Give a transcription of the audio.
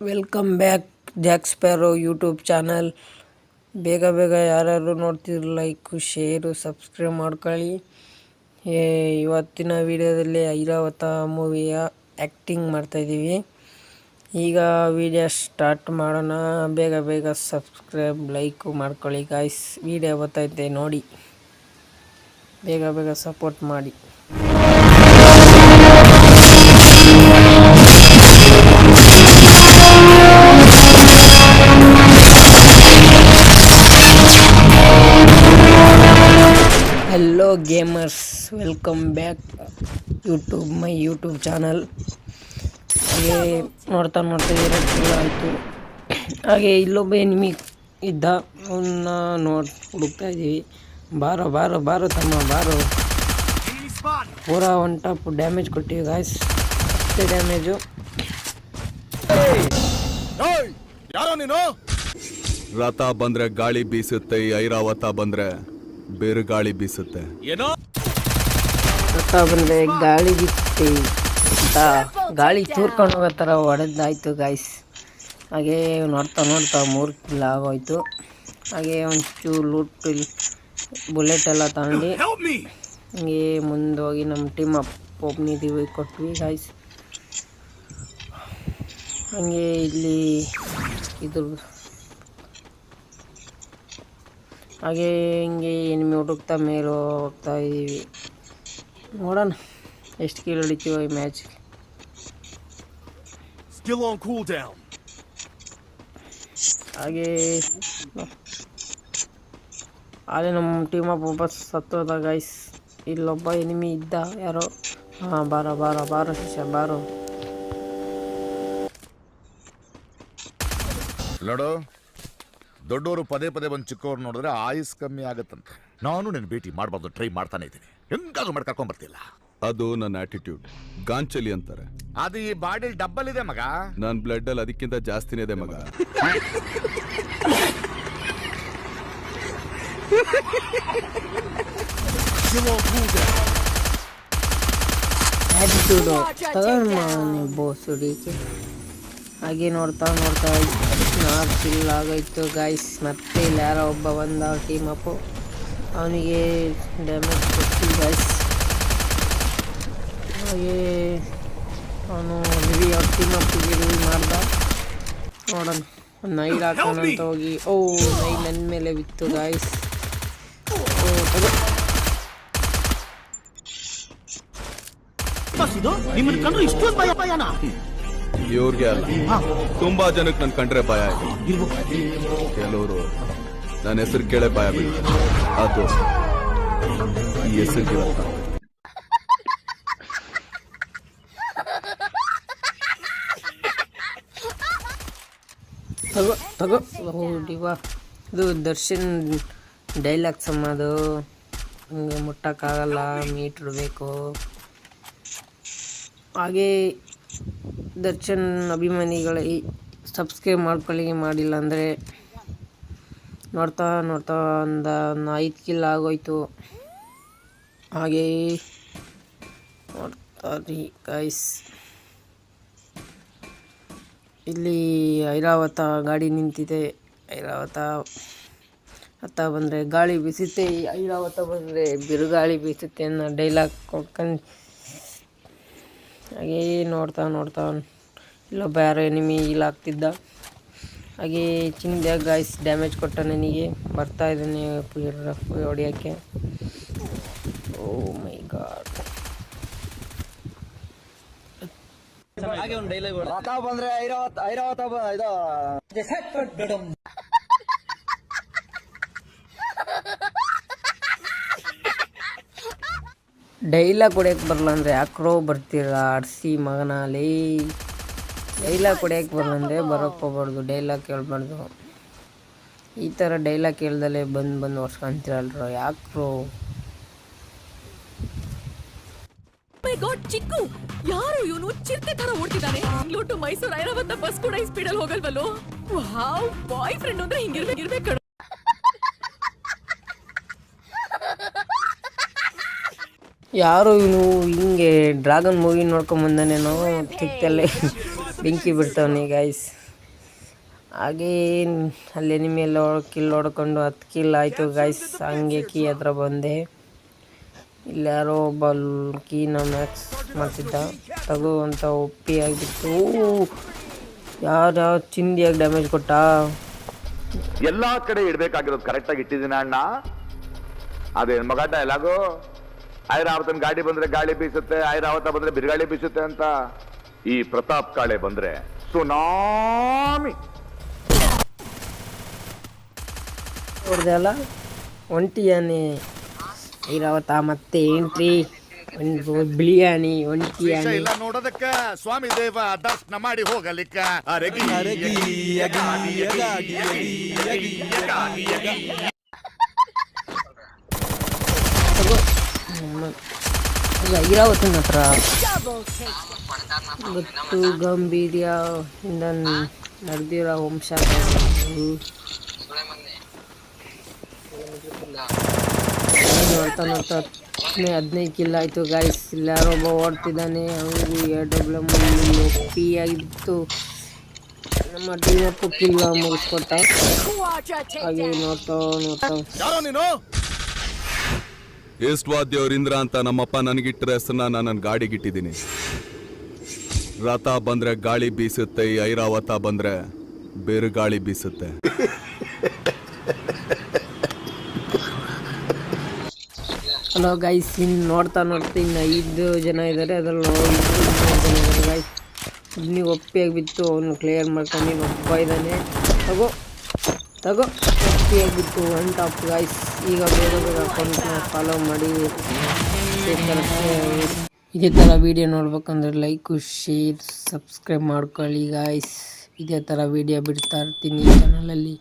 Welcome back Jack Sparrow YouTube channel ಬೇಗ ಬೇಗ ಯಾರ್ಯಾರು ನೋಡ್ತಿದ್ರು ಲೈಕು ಶೇರು ಸಬ್ಸ್ಕ್ರೈಬ್ ಮಾಡ್ಕೊಳ್ಳಿ. ಏ, ಇವತ್ತಿನ ವಿಡಿಯೋದಲ್ಲಿ ಐರಾವತ ಮೂವಿಯ ಆ್ಯಕ್ಟಿಂಗ್ ಮಾಡ್ತಾಯಿದ್ದೀವಿ ಈಗ ವಿಡಿಯೋ ಸ್ಟಾರ್ಟ್ ಮಾಡೋಣ. ಬೇಗ ಬೇಗ ಸಬ್ಸ್ಕ್ರೈಬ್ ಲೈಕು ಮಾಡ್ಕೊಳ್ಳಿ ಗಾಯ್ಸ್ ವಿಡಿಯೋ ಬರ್ತೈತೆ ನೋಡಿ. ಬೇಗ ಬೇಗ ಸಪೋರ್ಟ್ ಮಾಡಿ. Welcome back YouTube my YouTube channel ಹಾಗೆ ನೋಡ್ತಾ ನೋಡ್ತಾ ಎರಡು ತಿಂಗಳು ಆಯಿತು. ಹಾಗೆ ಇಲ್ಲೊಬ್ಬ ಎನಿಮಿ ಇದ್ದ ಅವನ್ನ ನೋಡಿ ಹುಡುಕ್ತಾ ಇದ್ದೀವಿ. ಬಾರೋ ಬಾರೋ ಬಾರೋ ತಮ್ಮ ಬಾರೋ. ಪೂರ ಒನ್ ಟಾಪ್ ಡ್ಯಾಮೇಜ್ ಕೊಟ್ಟಿವಿ ಗಾಯ್ಸ್ ಅಷ್ಟೇ ಡ್ಯಾಮೇಜು ಯಾರೋ ನೀನು? ರಥ ಬಂದ್ರೆ ಗಾಳಿ ಬೀಸುತ್ತೆ ಈ ಐರಾವತ ಬಂದ್ರೆ ಬಿರುಗಾಳಿ ಬೀಸುತ್ತೆ. ಏನೋ? ರಥ ಬಂದರೆ ಗಾಳಿ ಬಿತ್ತಿ ಅಂತ. ಗಾಳಿ ತೂರ್ಕೊಂಡು ಹೋಗೋ ಥರ ಹೊಡೆದಾಯ್ತು ಗಾಯ್ಸ್ ಹಾಗೆ ನೋಡ್ತಾ ನೋಡ್ತಾ ಮೂರು ಕಿಲ್ ಆಗೋಯ್ತು. ಹಾಗೆ ಒಂಚೂರು ಲೂಟ್ ಬುಲೆಟ್ ಎಲ್ಲ ತಗೊಂಡು ಹಂಗೆ ಮುಂದೆ ಹೋಗಿ ನಮ್ಮ ಟೀಮ್ ಅಪ್ ಒಬ್ನಿದ್ದೀವಿ ಕೊಟ್ವಿ ಗಾಯ್ಸ್ ಹಂಗೆ ಇಲ್ಲಿ ಇದು ಹಾಗೆ ಹಿಂಗೆ ಎನಿಮಿ ಹುಡುಕ್ತಾ ಮೇಲೆ ಹೋಗ್ತಾ ಇದ್ದೀವಿ ನೋಡೋಣ. ಎಷ್ಟು ಕೀಳು ಹೊಡಿತೀವೋ ಈ match skill on cool down ಹಾಗೆ ಅಲ್ಲೇ ನಮ್ಮ ಟೀಮ್ ಅಪ್ ಒಬ್ಬ ಸತ್ತೋದ ಗೈಸ್ ಇಲ್ಲೊಬ್ಬ ಎನಿಮಿ ಇದ್ದ ಯಾರೋ. ಹಾಂ ಬಾರೋ ಬಾರೋ ಬಾರೋ ಶಿಷ್ಯ ಬಾರೋ. ನೋಡು ದೊಡ್ಡವರು ಪದೇ ಪದೇ ಬಂದು ಚಿಕ್ಕವ್ರು ನೋಡಿದ್ರೆ ಆಯುಸ್ ಕಮ್ಮಿ ಆಗತ್ತಂತೆ. ನಾನು ನಿನ್ನ ಭೇಟಿ ಮಾಡಬಾರ್ದು ಟ್ರೈ ಮಾಡ್ತಾನೆ ಇದ್ದೀನಿ. ಹೆಂಗಾದ್ರೂ ಮಾಡಿ ಕರ್ಕೊಂಡ್ ಬರ್ತಿಲ್ಲ ಅದು ನನ್ನ ಆಟಿಟ್ಯೂಡ್ ಗಾಂಚಲಿ ಅಂತಾರೆ. ಅದು ಈ ಬಾಡಿ ಡಬ್ಬಲ್ ಇದೆ ಮಗ. ನನ್ನ ಬ್ಲಡ್ ಅಲ್ಲಿ ಅದಕ್ಕಿಂತ ಜಾಸ್ತಿನೇ ಇದೆ ಮಗ. ಆ್ಯಟಿಟ್ಯೂಡು ತಗೊಂಡು ಬೋಸ್ ಹುಡುಗಿ ಹಾಗೆ ನೋಡ್ತಾ ನೋಡ್ತಾ ನಾಲ್ಕು ಕಿಲ್ ಆಗೋಯ್ತು ಗಾಯ್ಸ್ ಮತ್ತೆ ಇಲ್ಲಿ ಯಾರೋ ಒಬ್ಬ ಬಂದ ಟೀಮ್ ಅಪ್ಪು ಅವನಿಗೆ ಡ್ಯಾಮೇಜ್ ಹಾಗೆ ಅವನು ರಿವಿ ಅವ್ರ ಟೀಮ್ ಅಪ್ಪಿಗೆ ಮಾಡ್ದ. ನೋಡೋಣ. ಒಂದು ನೈಲ್ ಹಾಕೋಣ ಅಂತ ಹೋಗಿ. ಓ ನೈಲ್ ನನ್ನ ಮೇಲೆ ಬಿತ್ತು ಗಾಯ್ಸ್ ಇವ್ರಿಗೆ ಅಲ್ಲ. ತುಂಬಾ ಜನಕ್ಕೆ ನನ್ ಕಂಡ್ರೆ ಭಯ ಇದೆ ಕೆಲವರು ನನ್ನ ಹೆಸರು ಕೇಳೇ ಭಯ ಬೀಳ್ತಾರೆ ಅದು ಈ ಹೆಸರು ಹೆಸರಿಗೆ ತಗೋ ತಗೋ. ಇದು ದರ್ಶನ್ ಡೈಲಾಗ್ಸ್ ಅಮ್ಮ ಅದು. ಹಂಗೆ ಮುಟ್ಟಕ್ಕಾಗಲ್ಲ ಮೀಟ್ರ್ ಬೇಕು. ಹಾಗೆ ದರ್ಶನ್ ಅಭಿಮಾನಿಗಳೇ ಸಬ್ಸ್ಕ್ರೈಬ್ ಮಾಡ್ಕೊಳ್ಳಿ, ಮಾಡಿಲ್ಲ ಅಂದರೆ ನೋಡ್ತಾ ನೋಡ್ತಾ ಒಂದು ಒಂದು ಐದು ಕಿಲ್ ಆಗೋಯ್ತು. ಹಾಗೆ ನೋಡ್ತಾ ರೀ ಇಲ್ಲಿ ಐರಾವತ ಗಾಡಿ ನಿಂತಿದೆ. ಐರಾವತ ಅತ್ತ ಬಂದರೆ ಗಾಳಿ ಬೀಸುತ್ತೆ. ಐರಾವತ ಬಂದರೆ ಬಿರುಗಾಳಿ ಬೀಸುತ್ತೆ ಅನ್ನೋ ಡೈಲಾಗ್ ಕೊಡ್ಕೊಂಡು ಹಾಗೇ ನೋಡ್ತಾ ನೋಡ್ತಾ ಇಲ್ಲೊಬ್ಬ ಯಾರೋ ಎನಿಮಿ ಇಲ್ಲ ಆಗ್ತಿದ್ದ. ಹಾಗೆ ಚಿನ್ನದ ಗಾಯ್ಸ್ ಡ್ಯಾಮೇಜ್ ಕೊಟ್ಟ ನನಗೆ. ಬರ್ತಾ ಇದ್ದಾನೆ ಹೊಡಿಯೋಕ್ಕೆ. ಓ ಮೈ ಗಾಡ್ ರಥ ಬಂದ್ರೆ ಐರಾವತ್ ಇದು. ಡೈಲಾಗ್ ಕೊಡಕ್ಕೆ ಬರಲ್ಲ ಅಂದ್ರೆ ಯಾಕ್ರೋ ಬರ್ತೀರ ಆಡ್ಸಿ ಮಗನಾಲಿ ಡೈಲಾಗ್ ಕೊಡಕ್ಕೆ ಬರಲ್ಲ ಅಂದ್ರೆ ಬರೋಕ್ಕೆ ಹೋಗ್ಬಾರ್ದು ಡೈಲಾಗ್ ಕೇಳಬಾರ್ದು. ಈ ಥರ ಡೈಲಾಗ್ ಕೇಳ್ದಲ್ಲೇ ಬಂದು ಬಂದು ವರ್ಷಕೊಂತೀರಲ್ರೋ ಯಾಕ್ರೋ. ಮೈ ಗಾಡ್ ಚಿಕ್ಕು ಯಾರು ಇವನು? ಚಿರತೆ ತರ ಓಡ್ತಿದ್ದಾನೆ. ಬೆಂಗಳೂರು ಮೈಸೂರು ಐರಾವತ್ತ ಬಸ್ ಕೂಡ ಈ ಸ್ಪೀಡಲ್ಲಿ ಹೋಗಲ್ವಲ್ಲೋ? ವಾವ್ ಬಾಯ್ ಫ್ರೆಂಡ್ ಅಂದ್ರೆ ಹಿಂಗಿರ್ಬೇಕು ಯಾರು ಇವನು? ಹಿಂಗೆ ಡ್ರಾಗನ್ ಮೂವಿ ನೋಡ್ಕೊಂಬಂದಾನೇನೋ ತಿಕ್ಕಲ್ಲೇ ಬೆಂಕಿ ಬಿಡ್ತಾವನೆ ಗೈಸ್ ಹಾಗೇ ಅಲ್ಲಿ ನಿಮ್ಮೆಲ್ಲ ಕಿಲ್ ಹೊಡ್ಕೊಂಡು ಹತ್ತು ಕಿಲ್ ಆಯಿತು ಗಾಯ್ಸ್ ಹಂಗೆ ಕೀ ಹತ್ರ ಬಂದೆ. ಇಲ್ಲಿ ಯಾರೋ ಒಬ್ಬ ಕೀನ ಮ್ಯಾಕ್ಸ್ ಮಾಡ್ತಿದ್ದ. ತಗೋ ಅಂತ ಒಪ್ಪಿ ಆಗಿತ್ತು. ಯಾರು ಯಾವ ಚಿಂದಿಯಾಗಿ ಡ್ಯಾಮೇಜ್ ಕೊಟ್ಟ? ಎಲ್ಲಾ ಕಡೆ ಇಡಬೇಕಾಗಿರೋದು ಕರೆಕ್ಟ್ ಆಗಿ ಇಟ್ಟಿದ್ದೀನಿ ಅಣ್ಣ. ಅದೇ ಮಗ ಡೈಲಾಗು ಐರಾವತನ ಗಾಡಿ ಬಂದ್ರೆ ಗಾಳಿ ಬೀಸುತ್ತೆ ಐರಾವತ ಬಂದ್ರೆ ಬಿರುಗಾಳಿ ಬೀಸುತ್ತೆ ಅಂತ. ಈ ಪ್ರತಾಪ್ ಕಾಳೆ ಬಂದ್ರೆ ಸುನಾಮಿ. ಹೊಡೆದೆ ಅಲ್ಲ ಒಂಟಿಯಾನೆ ಐರಾವತ ಮತ್ತೆ ಎಂಟ್ರಿ ಒಂದು ಬಿಳಿಯಾನಿ ಒಂಟಿಯಾನಿ ಇಲ್ಲ ನೋಡೋದಕ್ಕ. ಸ್ವಾಮಿ ದೇವ ದರ್ಶನ ಮಾಡಿ ಹೋಗಲಿಕ್ಕ. ಅರಗಿ ಅದು ಐರಾವತನ ಹತ್ರ. ಗೊತ್ತು ಗಂಭೀರ್ಯ ಇಂದ ನಡೆದಿರೋ ವಂಶ. ನೋಡ್ತಾ ನೋಡ್ತಾ ಹತ್ತನೇ ಹದಿನೈದು ಕಿಲ್ಲ ಆಯಿತು ಗಾಯ್ಸ್ ಎಲ್ಲರೂ ಯಾರೋ ಒಬ್ಬ ಓಡ್ತಿದ್ದಾನೆ. ಹಂಗೂ ಎ ಡಬ್ಲ್ಯೂ ಪಿ ಆಗಿತ್ತು. ನಮ್ಮ ಟೀಮಪ್ಪು ಕಿಲ್ಲ ಮುಗಿಸ್ಕೊಟ್ಟ ಹಾಗೆ ನೋಡ್ತಾ ನೋಡ್ತಾ. ವಾದ್ಯವ್ರ ಇಂದ್ರ ಅಂತ ನಮ್ಮಪ್ಪ ನನಗಿಟ್ಟರೆ ಹೆಸರನ್ನ ನಾನು ನನ್ನ ಗಾಡಿಗಿಟ್ಟಿದ್ದೀನಿ ರಥ ಬಂದ್ರೆ ಗಾಳಿ ಬೀಸುತ್ತೆ ಈ ಐರಾವತ ಬಂದ್ರೆ ಬೇರೆ ಗಾಳಿ ಬೀಸುತ್ತೆ. ಹಲೋ ಗೈಸ್ ಇನ್ನು ನೋಡ್ತಾ ನೋಡ್ತಾ ಇನ್ನು ಐದು ಜನ ಇದ್ದಾರೆ. ಅದರಲ್ಲಿ ಜನ ಇದ್ದಾರೆ ಗೈಸ್ ನೀವು ಒಪ್ಪಿಯಾಗಿ ಬಿತ್ತು. ಅವನು ಕ್ಲಿಯರ್ ಮಾಡ್ಕೊಂಡು ಒಬ್ಬ ಇದ್ದಾನೆ. ತಗೋ ತಗೋ. ಒಪ್ಪಿಯಾಗಿ ಬಿತ್ತು. ಒನ್ ಟಾಪ್ ಗೈಸ್ ಈಗ ಬೇರೆ ಬೇರೆ ಅಕೌಂಟ್ನ ಫಾಲೋ ಮಾಡಿ. ಇದೇ ಥರ ವೀಡಿಯೋ ನೋಡ್ಬೇಕಂದ್ರೆ ಲೈಕು ಶೇರ್ ಸಬ್ಸ್ಕ್ರೈಬ್ ಮಾಡ್ಕೊಳ್ಳಿ ಗಾಯ್ಸ್ ಇದೇ ಥರ ವೀಡಿಯೋ ಬಿಡ್ತಾ ಇರ್ತೀನಿ ಚಾನಲಲ್ಲಿ